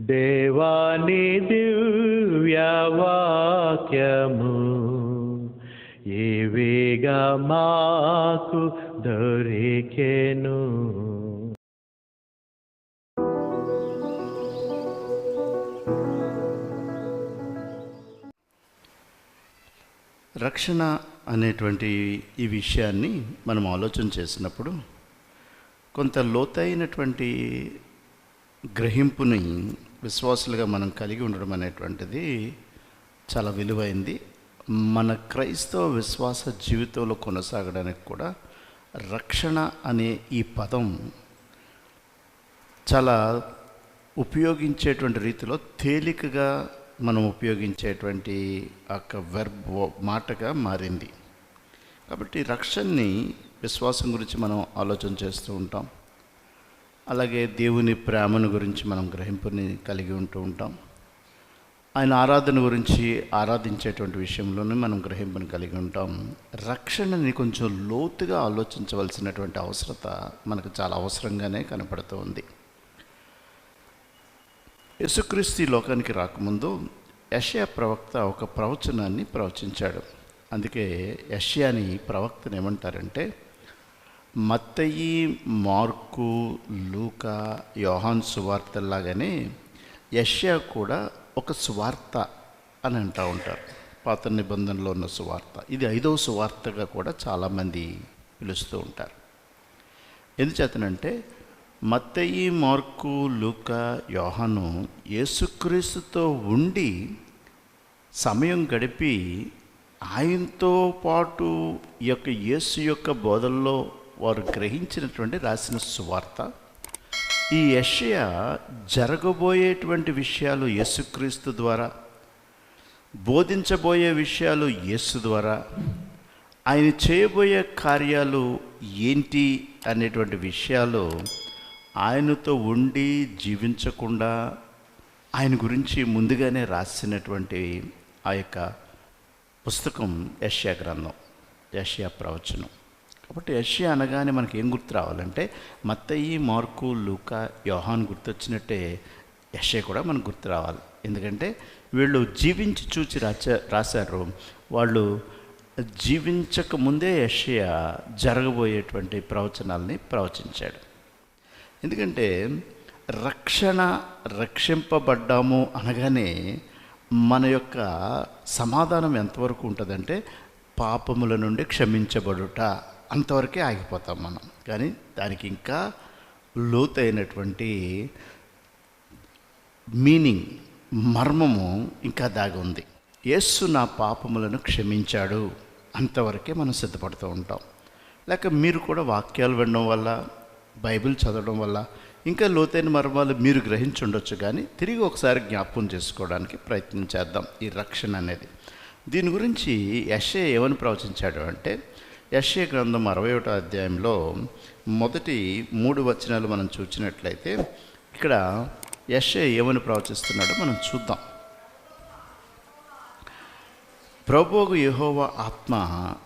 దేవాని దివ్యవాక్యము ఏవేగా మాకు దొరికెను. రక్షణ అనేటువంటి ఈ విషయాన్ని మనం ఆలోచన చేసినప్పుడు కొంత లోతైనటువంటి గ్రహింపుని విశ్వాసులుగా మనం కలిగి ఉండడం అనేటువంటిది చాలా విలువైంది. మన క్రైస్తవ విశ్వాస జీవితంలో కొనసాగడానికి కూడా రక్షణ అనే ఈ పదం చాలా ఉపయోగించేటువంటి రీతిలో తేలికగా మనం ఉపయోగించేటువంటి ఒక వెర్బ్ మాటగా మారింది. కాబట్టి రక్షణని విశ్వాసం గురించి మనం ఆలోచన చేస్తూ ఉంటాం. అలాగే దేవుని ప్రేమను గురించి మనం గ్రహింపుని కలిగి ఉంటూ ఉంటాం. ఆయన ఆరాధన గురించి ఆరాధించేటువంటి విషయంలోనే మనం గ్రహింపుని కలిగి ఉంటాం. రక్షణని కొంచెం లోతుగా ఆలోచించవలసినటువంటి అవసరత మనకు చాలా అవసరంగానే కనపడుతూ ఉంది. యేసుక్రీస్తు లోకానికి రాకముందు యషయా ప్రవక్త ఒక ప్రవచనాన్ని ప్రవచించాడు. అందుకే యషయాని ప్రవక్తను ఏమంటారంటే మత్తయి మార్కు లూకా యోహాన్ సువార్తల్లాగానే యష్యా కూడా ఒక సువార్త అని అంటూ ఉంటారు. పాత నిబంధనలో ఉన్న సువార్త. ఇది ఐదవ సువార్తగా కూడా చాలామంది పిలుస్తూ ఉంటారు. ఎందుచేతనంటే మత్తయి మార్కు లూకా యోహాను యేసుక్రీస్తుతో ఉండి సమయం గడిపి ఆయనతో పాటు ఈ యొక్క యేసు యొక్క బోధల్లో వారు గ్రహించినటువంటి రాసిన సువార్త. ఈ యషయ జరగబోయేటువంటి విషయాలు యేసుక్రీస్తు ద్వారా బోధించబోయే విషయాలు యేసు ద్వారా ఆయన చేయబోయే కార్యాలు ఏంటి అనేటువంటి విషయాలు ఆయనతో ఉండి జీవించకుండా ఆయన గురించి ముందుగానే రాసినటువంటి ఆ యొక్క పుస్తకం యష్యా గ్రంథం యష్యా ప్రవచనం. కాబట్టి యష్యా అనగానే మనకి ఏం గుర్తు రావాలంటే మత్తయి మార్కు లూకా యోహాన్ గుర్తొచ్చినట్టే యష్యా కూడా మనకు గుర్తు రావాలి. ఎందుకంటే వీళ్ళు జీవించి చూచి రాచ రాశారు. వాళ్ళు జీవించక ముందే యష్యా జరగబోయేటువంటి ప్రవచనాల్ని ప్రవచించాడు. ఎందుకంటే రక్షణ రక్షింపబడ్డాము అనగానే మన యొక్క సమాధానం ఎంతవరకు ఉంటుందంటే పాపముల నుండి క్షమించబడుట. అంతవరకే ఆగిపోతాం మనం. కానీ దానికి ఇంకా లోతైనటువంటి మీనింగ్ మర్మము ఇంకా దాగి ఉంది. యేస్సు నా పాపములను క్షమించాడు. అంతవరకే మనం సిద్ధపడుతూ ఉంటాం. లేక మీరు కూడా వాక్యాలు వినడం వల్ల బైబిల్ చదవడం వల్ల ఇంకా లోతైన మర్మాలు మీరు గ్రహించుండొచ్చు కానీ తిరిగి ఒకసారి జ్ఞాపకం చేసుకోవడానికి ప్రయత్నం చేద్దాం ఈ రక్షణ అనేది. దీని గురించి యశ ఏమని ప్రవచించాడు అంటే యశ్య గ్రంథం అరవై ఒకటో అధ్యాయంలో మొదటి మూడు వచనాలు మనం చూసినట్లయితే ఇక్కడ యశ్య ఏమని ప్రవచిస్తున్నాడో మనం చూద్దాం. ప్రభువు యహోవ ఆత్మ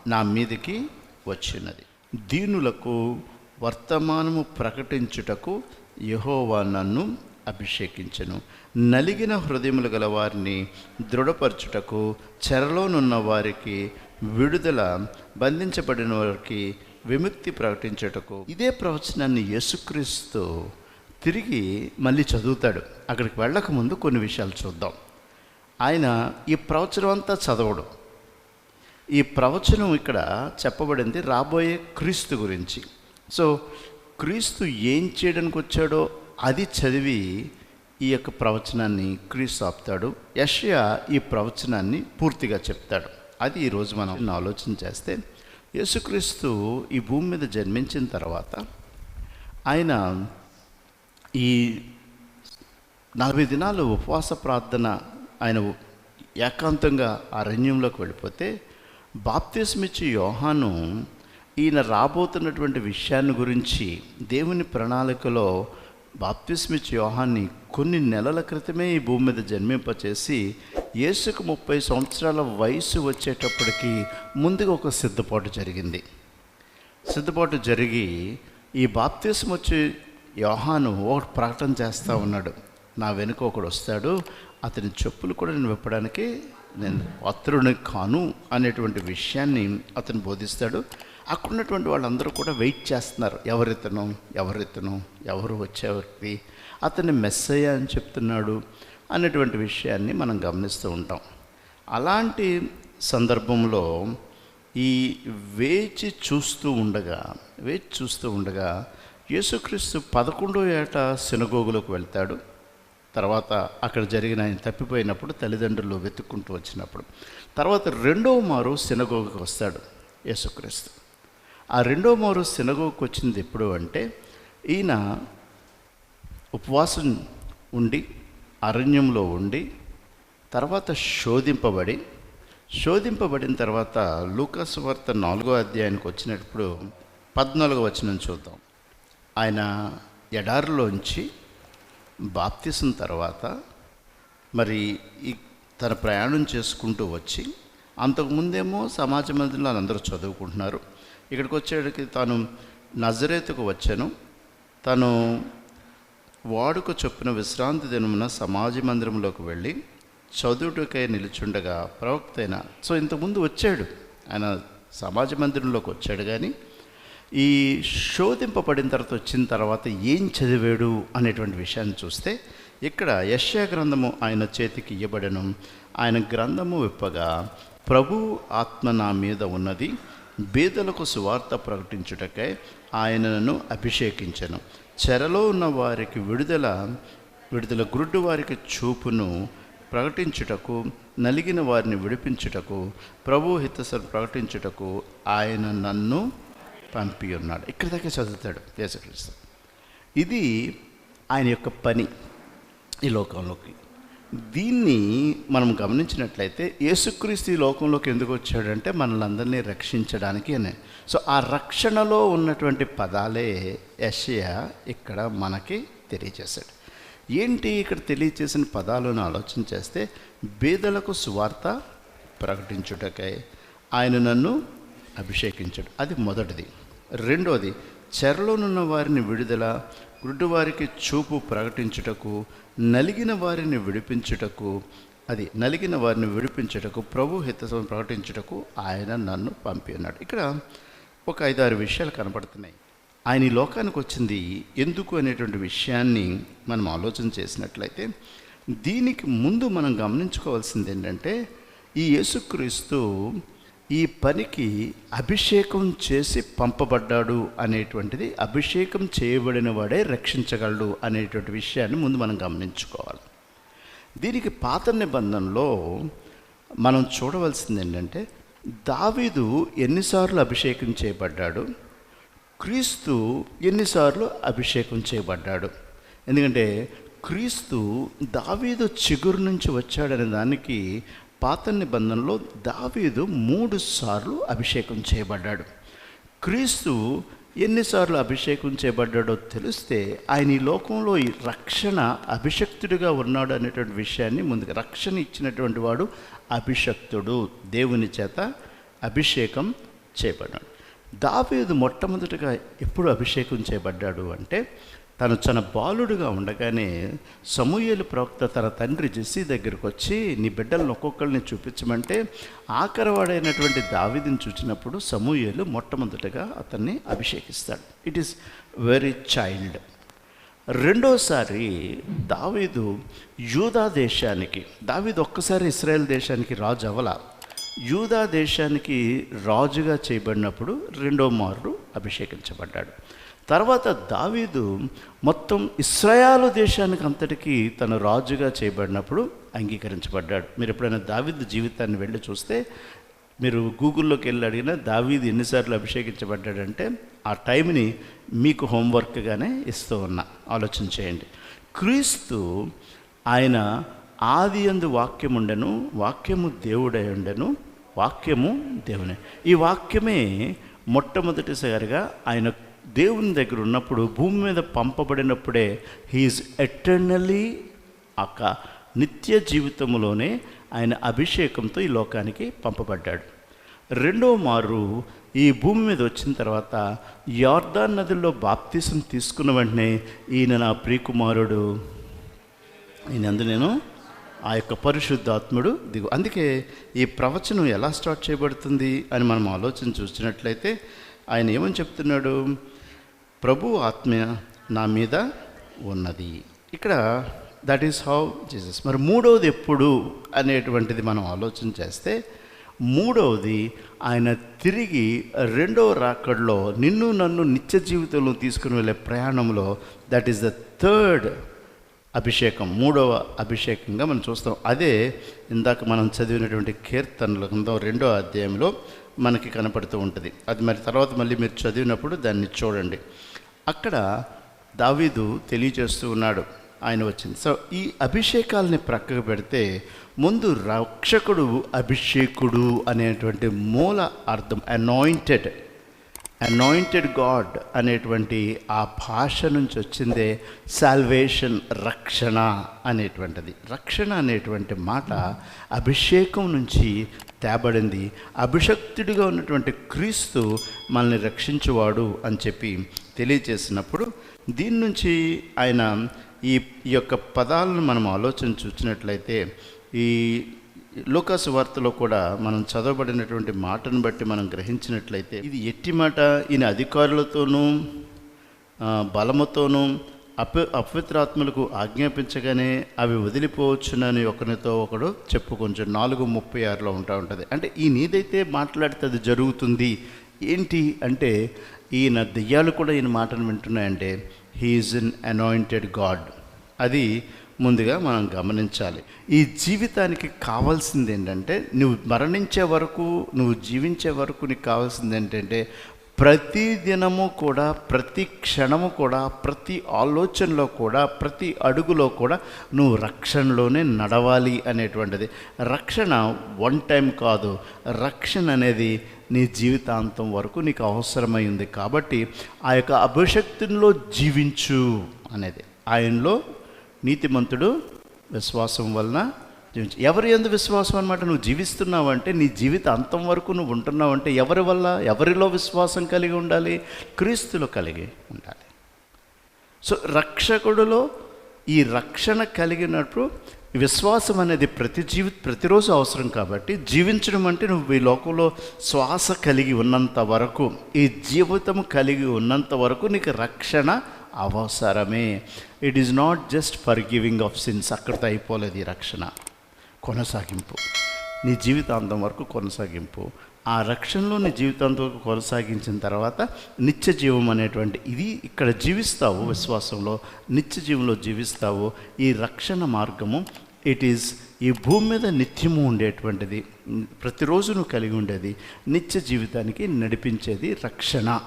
నా మీదకి వచ్చినది. దీనులకు వర్తమానము ప్రకటించుటకు యహోవా నన్ను అభిషేకించను. నలిగిన హృదయములు గల వారిని దృఢపరచుటకు చెరలోనున్న వారికి విడుదల బంధించబడిన వారికి విముక్తి ప్రకటించుటకు. ఇదే ప్రవచనాన్ని యేసుక్రీస్తు తిరిగి మళ్ళీ చదువుతాడు. అక్కడికి వెళ్ళకముందు కొన్ని విషయాలు చూద్దాం. ఆయన ఈ ప్రవచనం అంతా చదవడు. ఈ ప్రవచనం ఇక్కడ చెప్పబడింది రాబోయే క్రీస్తు గురించి. సో క్రీస్తు ఏం చేయడానికి వచ్చాడో అది చదివి ఈ యొక్క ప్రవచనాన్ని క్రీస్తు ఆపుతాడు. యష్యా ఈ ప్రవచనాన్ని పూర్తిగా చెప్తాడు. అది ఈరోజు మనం ఆలోచన చేస్తే యేసుక్రీస్తు ఈ భూమి మీద జన్మించిన తర్వాత ఆయన ఈ నలభై దినాలు ఉపవాస ప్రార్థన ఆయన ఏకాంతంగా అరణ్యంలోకి వెళ్ళిపోతే బాప్తిస్మిచ్చి యోహాను ఈయన రాబోతున్నటువంటి విషయాన్ని గురించి దేవుని ప్రణాళికలో బాప్తిస్మిచ్చి యోహాన్ని కొన్ని నెలల క్రితమే ఈ భూమి మీద జన్మింపచేసి యేసుకు ముప్పై సంవత్సరాల వయసు వచ్చేటప్పటికి ముందుగా ఒక సిద్ధపాటు జరిగింది. సిద్ధపాటు జరిగి ఈ బాప్తీసం వచ్చి యోహాను ఒకటి ప్రకటన చేస్తూ ఉన్నాడు. నా వెనుక ఒకడు వస్తాడు అతని చెప్పులు కూడా నేను విప్పడానికి నేను అత్రుని కాను అనేటువంటి విషయాన్ని అతను బోధిస్తాడు. అక్కడ ఉన్నటువంటి వాళ్ళందరూ కూడా వెయిట్ చేస్తున్నారు. ఎవరితను? ఎవరితను? ఎవరు వచ్చే వ్యక్తి? అతన్ని మెస్సయ్య అని చెప్తున్నాడు. అనేటువంటి విషయాన్ని మనం గమనిస్తూ ఉంటాం. అలాంటి సందర్భంలో ఈ వేచి చూస్తూ ఉండగా వేచి చూస్తూ ఉండగా యేసుక్రీస్తు పదకొండో ఏట సినగోగులకు వెళ్తాడు. తర్వాత అక్కడ జరిగిన ఆయన తప్పిపోయినప్పుడు తల్లిదండ్రులు వెతుక్కుంటూ వచ్చినప్పుడు. తర్వాత రెండవ మారు సినగోగుకు వస్తాడు యేసుక్రీస్తు. ఆ రెండవ మారు సినగోగుకు వచ్చింది ఎప్పుడు అంటే ఈయన ఉపవాసం ఉండి అరణ్యంలో ఉండి తర్వాత శోధింపబడి శోధింపబడిన తర్వాత లూకాస్ వార్త నాలుగో అధ్యాయానికి వచ్చినప్పుడు పద్నాలుగో వచనం చూద్దాం. ఆయన ఎడారిలోంచి బాప్తిసం తర్వాత మరి ఈ తన ప్రయాణం చేసుకుంటూ వచ్చి అంతకుముందేమో సమాజ మధ్యలో అందరూ చదువుకుంటున్నారు. ఇక్కడికి వచ్చేటికి తాను నజరేతుకు వచ్చాను. తను వాడుక చొప్పున విశ్రాంతి దినమున సమాజ మందిరంలోకి వెళ్ళి చదువుటకై నిలుచుండగా ప్రవక్త అయిన సో ఇంతకుముందు వచ్చాడు. ఆయన సమాజ మందిరంలోకి వచ్చాడు కానీ ఈ శోధింపబడిన తర్వాత వచ్చిన తర్వాత ఏం చదివాడు అనేటువంటి విషయాన్ని చూస్తే ఇక్కడ యశ్యా గ్రంథము ఆయన చేతికి ఇవ్వబడను ఆయన గ్రంథము విప్పగా ప్రభు ఆత్మ నా మీద ఉన్నది బీదలకు సువార్త ప్రకటించుటకై ఆయనను అభిషేకించను. చెరలో ఉన్న వారికి విడుదల విడుదల గురుడు వారికి చూపును ప్రకటించుటకు నలిగిన వారిని విడిపించుటకు ప్రభు హితసను ప్రకటించుటకు ఆయన నన్ను పంపి ఉన్నాడు ఇక్కడి దాకా చదువుతాడు యేసుక్రీస్తు. ఇది ఆయన యొక్క పని ఈ లోకంలోకి. దీన్ని మనం గమనించినట్లయితే యేసుక్రీస్తు లోకంలోకి ఎందుకు వచ్చాడంటే మనల్ని రక్షించడానికి అనే. సో ఆ రక్షణలో ఉన్నటువంటి పదాలే యషయా ఇక్కడ మనకి తెలియజేశాడు. ఏంటి ఇక్కడ తెలియచేసిన పదాలను ఆలోచన చేస్తే బేదలకు సువార్త ప్రకటించుటకై ఆయన నన్ను అభిషేకించాడు. అది మొదటిది. రెండోది చెరలోనున్న వారిని విడుదల గుడ్డివారికి చూపు ప్రకటించుటకు నలిగిన వారిని విడిపించుటకు అది నలిగిన వారిని విడిపించుటకు ప్రభు హితసం ప్రకటించుటకు ఆయన నన్ను పంపి ఉన్నాడు ఇక్కడ ఒక ఐదారు విషయాలు కనపడుతున్నాయి. ఆయన ఈ లోకానికి వచ్చింది ఎందుకు అనేటువంటి విషయాన్ని మనం ఆలోచన చేసినట్లయితే దీనికి ముందు మనం గమనించుకోవాల్సింది ఏంటంటే ఈ యేసుక్రీస్తు ఈ పనికి అభిషేకం చేసి పంపబడ్డాడు అనేటువంటిది అభిషేకం చేయబడిన వాడే రక్షించగలడు అనేటువంటి విషయాన్ని ముందు మనం గమనించుకోవాలి. దీనికి పాత నిబంధనలో మనం చూడవలసింది ఏంటంటే దావీదు ఎన్నిసార్లు అభిషేకం చేయబడ్డాడు? క్రీస్తు ఎన్నిసార్లు అభిషేకం చేయబడ్డాడు? ఎందుకంటే క్రీస్తు దావీదు చిగురు నుంచి వచ్చాడనే దానికి పాత నిబంధనలో దావీదు మూడు సార్లు అభిషేకం చేయబడ్డాడు. క్రీస్తు ఎన్నిసార్లు అభిషేకం చేయబడ్డాడో తెలిస్తే ఆయన ఈ లోకంలో ఈ రక్షణ అభిషక్తుడిగా ఉన్నాడు అనేటువంటి విషయాన్ని ముందుగా రక్షణ ఇచ్చినటువంటి వాడు అభిషక్తుడు. దేవుని చేత అభిషేకం చేయబడ్డాడు. దావీదు మొట్టమొదటిగా ఎప్పుడు అభిషేకం చేయబడ్డాడు అంటే తను తన బాలుడుగా ఉండగానే సమూహలు ప్రవక్త తన తండ్రి జెస్సీ దగ్గరికి వచ్చి నీ బిడ్డలను ఒక్కొక్కరిని చూపించమంటే ఆఖరవాడైనటువంటి దావిదిని చూసినప్పుడు సమూహలు మొట్టమొదటిగా అతన్ని అభిషేకిస్తాడు. ఇట్ ఈస్ వెరీ చైల్డ్ రెండోసారి దావీదు యూదా దేశానికి దావీదు ఒక్కసారి ఇస్రాయెల్ దేశానికి రాజు అవల యూదా దేశానికి రాజుగా చేయబడినప్పుడు రెండో మారు అభిషేకించబడ్డాడు. తర్వాత దావీదు మొత్తం ఇస్రాయాలు దేశానికి అంతటికీ తను రాజుగా చేయబడినప్పుడు అంగీకరించబడ్డాడు. మీరు ఎప్పుడైనా దావీదు జీవితాన్ని వెళ్ళి చూస్తే మీరు గూగుల్లోకి వెళ్ళి అడిగినా దావీదు ఎన్నిసార్లు అభిషేకించబడ్డాడంటే ఆ టైంని మీకు హోంవర్క్గానే ఇస్తూ ఉన్నా. ఆలోచన చేయండి. క్రీస్తు ఆయన ఆది అందు వాక్యం ఉండెను వాక్యము దేవుడై ఉండెను వాక్యము దేవుని. ఈ వాక్యమే మొట్టమొదటిసారిగా ఆయన దేవుని దగ్గర ఉన్నప్పుడు భూమి మీద పంపబడినప్పుడే హీఈస్ ఎటర్నలీ అక్క నిత్య జీవితంలోనే ఆయన అభిషేకంతో ఈ లోకానికి పంపబడ్డాడు. రెండో మారు ఈ భూమి మీద వచ్చిన తర్వాత యార్దాన్ నదిలో బాప్తీసం తీసుకున్న వెంటనే ఈయన నా ప్రియకుమారుడు. ఈయనందు నేను ఆ యొక్క పరిశుద్ధాత్ముడు. దిగు అందుకే ఈ ప్రవచనం ఎలా స్టార్ట్ చేయబడుతుంది అని మనం ఆలోచన చూసినట్లయితే ఆయన ఏమని చెప్తున్నాడు? ప్రభు ఆత్మ నా మీద ఉన్నది. ఇక్కడ దట్ ఈస్ హౌ జీసస్ మరి మూడవది ఎప్పుడు అనేటువంటిది మనం ఆలోచన చేస్తే మూడవది ఆయన తిరిగి రెండవ రాకడలో నిన్ను నన్ను నిత్య జీవితంలో తీసుకుని వెళ్ళే ప్రయాణంలో దట్ ఈస్ ద థర్డ్ అభిషేకం మూడవ అభిషేకంగా మనం చూస్తాం. అదే ఇందాక మనం చదివినటువంటి కీర్తనల కింద రెండో అధ్యాయంలో మనకి కనపడుతూ ఉంటుంది. అది మరి తర్వాత మళ్ళీ మీరు చదివినప్పుడు దాన్ని చూడండి. అక్కడ దావీదు తెలియజేస్తూ ఉన్నాడు. ఆయన వచ్చింది. సో ఈ అభిషేకాలని ప్రక్కకు పెడితే ముందు రక్షకుడు అభిషేకుడు అనేటువంటి మూల అర్థం అనాయింటెడ్ అనాయింటెడ్ గాడ్ అనేటువంటి ఆ భాష నుంచి వచ్చిందే సాల్వేషన్ రక్షణ అనేటువంటిది. రక్షణ అనేటువంటి మాట అభిషేకం నుంచి తేబడింది. అభిషక్తుడిగా ఉన్నటువంటి క్రీస్తు మనల్ని రక్షించువాడు అని చెప్పి తెలియచేసినప్పుడు దీని నుంచి ఆయన ఈ ఈ యొక్క పదాలను మనం ఆలోచన చూసినట్లయితే ఈ లోకాసు వార్తలో కూడా మనం చదవబడినటువంటి మాటను బట్టి మనం గ్రహించినట్లయితే ఇది ఎట్టి మాట ఈయన అధికారులతోనూ బలముతోనూ అప అపవిత్రాత్మలకు ఆజ్ఞాపించగానే అవి వదిలిపోవచ్చునని ఒకరితో ఒకడు చెప్పు కొంచెం నాలుగు ముప్పై ఆరులో ఉంటా ఉంటుంది. అంటే ఈ నీదైతే మాట్లాడితే అది జరుగుతుంది. ఏంటి అంటే ఈయన దెయ్యాలు కూడా ఈయన మాటను వింటున్నాయంటే he is in anointed God అది ముందుగా మనం గమనించాలి. ఈ జీవితానికి కావాల్సింది ఏంటంటే నువ్వు మరణించే వరకు నువ్వు జీవించే వరకు నీకు కావాల్సింది ఏంటంటే ప్రతి దినము కూడా ప్రతి క్షణము కూడా ప్రతి ఆలోచనలో కూడా ప్రతి అడుగులో కూడా నువ్వు రక్షణలోనే నడవాలి అనేటువంటిది. రక్షణ వన్ టైం కాదు. రక్షణ అనేది నీ జీవితాంతం వరకు నీకు అవసరమైంది కాబట్టి ఆ యొక్క అభిషక్తుల్లో జీవించు అనేది. ఆయనలో నీతిమంతుడు విశ్వాసం వలన జీవించు ఎవరి ఎందు విశ్వాసం అనమాట నువ్వు జీవిస్తున్నావంటే నీ జీవిత అంతం వరకు నువ్వు ఉంటున్నావంటే ఎవరి వల్ల? ఎవరిలో విశ్వాసం కలిగి ఉండాలి? క్రీస్తులో కలిగి ఉండాలి. సో రక్షకుడిలో ఈ రక్షణ కలిగినప్పుడు విశ్వాసం అనేది ప్రతి జీవి ప్రతిరోజు అవసరం కాబట్టి జీవించడం అంటే నువ్వు ఈ లోకంలో శ్వాస కలిగి ఉన్నంత వరకు ఈ జీవితం కలిగి ఉన్నంత వరకు నీకు రక్షణ అవసరమే. It is not just for giving of sins అక్కడితో అయిపోలేదు ఈ రక్షణ. కొనసాగింపు. నీ జీవితాంతం వరకు కొనసాగింపు. ఆ రక్షణలో నీ జీవితాంతం వరకు కొనసాగించిన తర్వాత నిత్య జీవం అనేటువంటి ఇది ఇక్కడ జీవిస్తావు విశ్వాసంలో. నిత్య జీవంలో జీవిస్తావు. ఈ రక్షణ మార్గము ఇట్ ఈజ్ ఈ భూమి మీద నిత్యము ఉండేటువంటిది. ప్రతిరోజు నువ్వు కలిగి ఉండేది. నిత్య జీవితానికి నడిపించేది రక్షణ.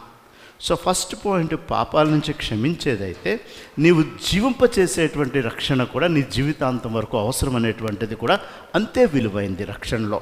సో ఫస్ట్ పాయింట్ పాపాల నుంచి క్షమించేదైతే నీవు జీవింపచేసేటువంటి రక్షణ కూడా నీ జీవితాంతం వరకు అవసరం అనేటువంటిది కూడా అంతే విలువైంది రక్షణలో.